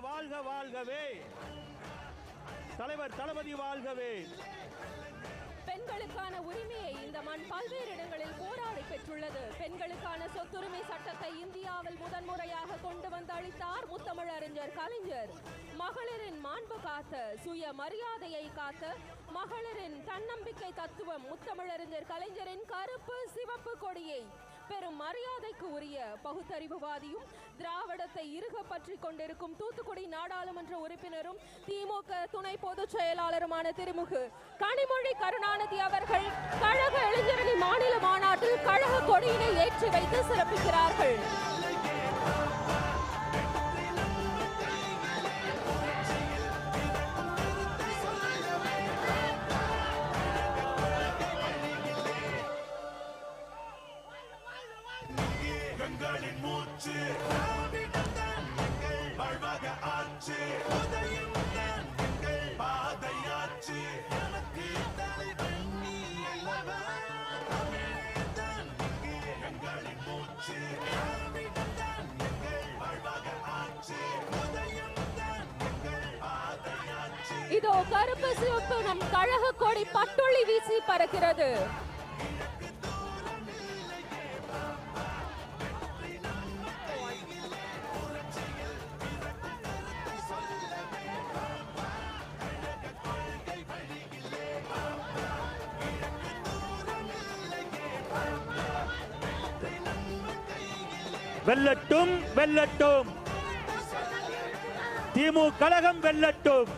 வாழ்க வாழ்கவே. தலைவர் தளபதி வாழ்கவே. பெண்களுக்கான உரிமையை இந்த மண் பல்வேறு இடங்களில் போராடி பெற்றுள்ளது. பெண்களுக்கான சொத்துரிமை சட்டத்தை இந்தியாவில் முதன்முறையாக கொண்டு வந்து அளித்தார் முத்தமிழறிஞர் கலைஞர். மகளிரின் மாண்பு காத்த சுய மரியாதையை காத்த மகளிரின் தன்னம்பிக்கை தத்துவம் முத்தமிழறிஞர் கலைஞரின் கருப்பு சிவப்பு கொடியை பெரும் மரியாதைக்கு உரிய பகுத்தறிவுவாதியும் திராவிடத்தை இருக பற்றி கொண்டிருக்கும் தூத்துக்குடி நாடாளுமன்ற உறுப்பினரும் திமுக துணை பொதுச் செயலாளருமான திருமுகு கனிமொழி கருணாநிதி அவர்கள் கழக இளைஞரணி மாநில மாநாட்டில் கழக கொடியினை ஏற்றி வைத்து சிறப்பிக்கிறார்கள். இதோ கருப்பு சிவப்பு நம் கழக கொடி பட்டொளி வீசி பறக்கிறது. வெல்லட்டும் வெல்லட்டும். திமுக கழகம் வெல்லட்டும்.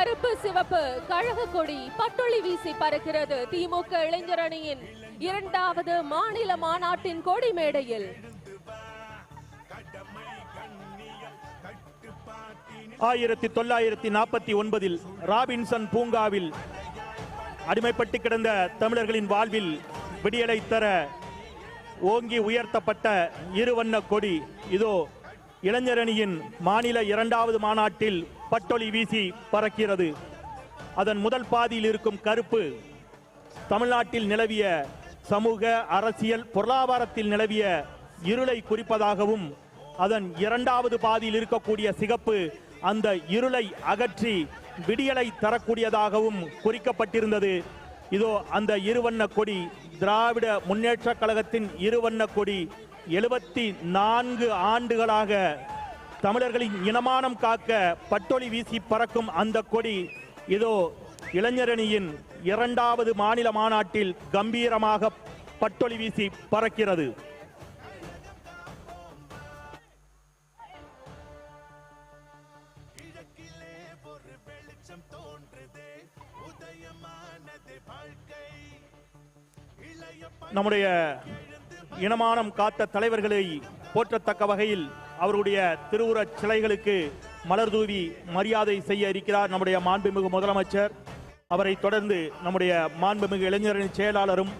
கருப்பு சிவப்பு கழக கொடி பட்டொளி வீசி பறக்கிறது திமுக இளைஞர் அணியின் இரண்டாவது மாநில மாநாட்டின் கொடி மேடையில். ஆயிரத்தி தொள்ளாயிரத்தி நாற்பத்தி ஒன்பதில் ராபின்சன் பூங்காவில் அடிமைப்பட்டு கிடந்த தமிழர்களின் வாழ்வில் விடியலை தர ஓங்கி உயர்த்தப்பட்ட இருவண்ண கொடி. இதோ இளைஞரணியின் மாநில இரண்டாவது மாநாட்டில் பட்டொலி வீசி பறக்கிறது. அதன் முதல் பாதியில் இருக்கும் கருப்பு தமிழ்நாட்டில் நிலவிய சமூக அரசியல் பொருளாதாரத்தில் நிலவிய இருளை குறிப்பதாகவும் அதன் இரண்டாவது பாதியில் இருக்கக்கூடிய சிகப்பு அந்த இருளை அகற்றி விடியலை தரக்கூடியதாகவும் குறிக்கப்பட்டிருந்தது. இதோ அந்த இருவண்ண கொடி திராவிட முன்னேற்ற கழகத்தின் இருவண்ண கொடி எழுபத்தி நான்கு ஆண்டுகளாக தமிழர்களின் இனமானம் காக்க பட்டொளி வீசி பறக்கும் அந்த கொடி இதோ இளைஞரணியின் இரண்டாவது மாநில மாநாட்டில் கம்பீரமாக பட்டொளி வீசி பறக்கிறது. நம்முடைய இனமானம் காத்த தலைவர்களை போற்றத்தக்க வகையில் அவருடைய திருவுருச் சிலைகளுக்கு மலர் தூவி மரியாதை செய்ய இருக்கிறார் நம்முடைய மாண்புமிகு முதலமைச்சர். அவரை தொடர்ந்து நம்முடைய மாண்புமிகு இளைஞரின் செயலாளரும்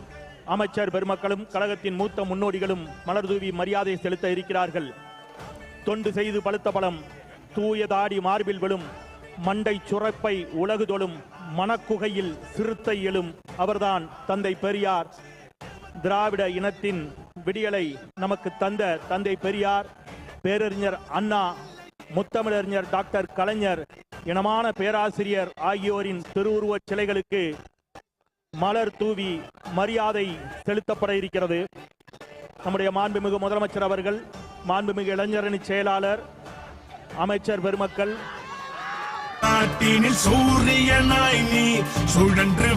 அமைச்சர் பெருமக்களும் கழகத்தின் மூத்த முன்னோடிகளும் மலர் தூவி மரியாதை செலுத்த இருக்கிறார்கள். தொண்டு செய்து பழுத்த பழம் தூய தாடி மார்பில் விழும் மண்டை சுரப்பை உலகுதொழும் மனக்குகையில் சிறுத்தை எழும் அவர்தான் தந்தை பெரியார். திராவிட இனத்தின் விடியலை நமக்கு தந்த தந்தை பெரியார் பேரறிஞர் அண்ணா முத்தமிழறிஞர் டாக்டர் கலைஞர் இனமான பேராசிரியர் ஆகியோரின் திருவுருவச் சிலைகளுக்கு மலர் தூவி மரியாதை செலுத்தப்பட இருக்கிறது. நம்முடைய மாண்புமிகு முதலமைச்சர் அவர்கள் மாண்புமிகு இளைஞரணி செயலாளர் அமைச்சர் பெருமக்கள். நாட்டினில் சூரியனாய் நீ சுழன்று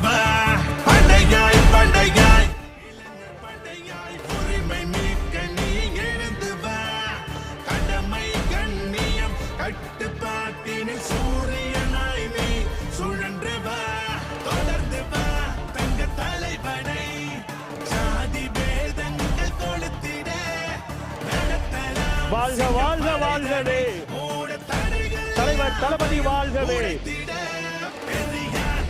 வாழ்க வாழ்க வாழ்கவே. தலைவர் தளபதி வாழ்கவே. பெரியார்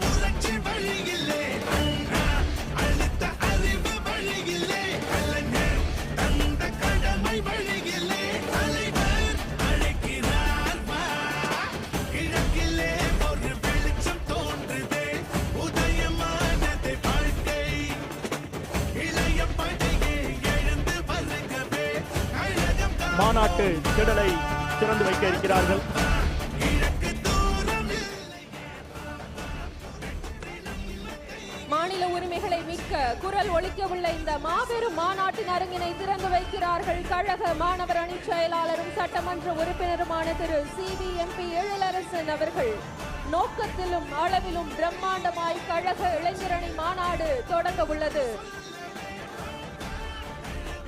புரட்சி வழியிலே மாநாட்டு திடலை திறந்து வைக்க இருக்கிறார்கள். மாநில உரிமைகளை மிக்க குரல் ஒழிக்கவுள்ள இந்த மாபெரும் மாநாட்டின் அரங்கினை திறந்து வைக்கிறார்கள் கழக மாணவர் அணி செயலாளரும் சட்டமன்ற உறுப்பினருமான Thiru C V MP Ezhilarasan அவர்கள். நோக்கத்திலும் அளவிலும் பிரம்மாண்டமாய் கழக இளைஞரணி மாநாடு தொடங்க உள்ளது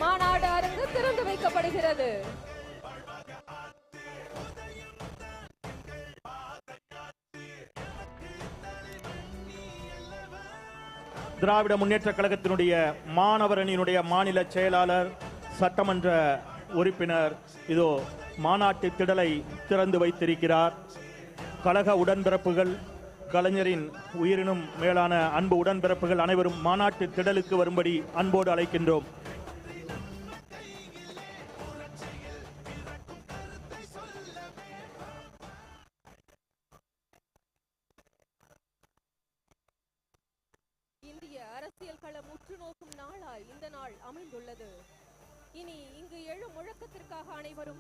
மாநாடு திறந்து வைக்கப்படுகிறது. திராவிட முன்னேற்ற கழகத்தினுடைய மாணவர் அணியினுடைய மாநில செயலாளர் சட்டமன்ற உறுப்பினர் இதோ மாநாட்டு திடலை திறந்து வைத்திருக்கிறார். கழக உடன்பிறப்புகள் கலைஞரின் உயிரினும் மேலான அன்பு உடன்பிறப்புகள் அனைவரும் மாநாட்டு திடலுக்கு வரும்படி அன்போடு அழைக்கின்றோம். அரசியல் உற்று நோக்கும் நாளாய் இந்த நாள் அமைந்துள்ளது. இனி இங்கு எழும் முழக்கத்திற்காக அனைவரும்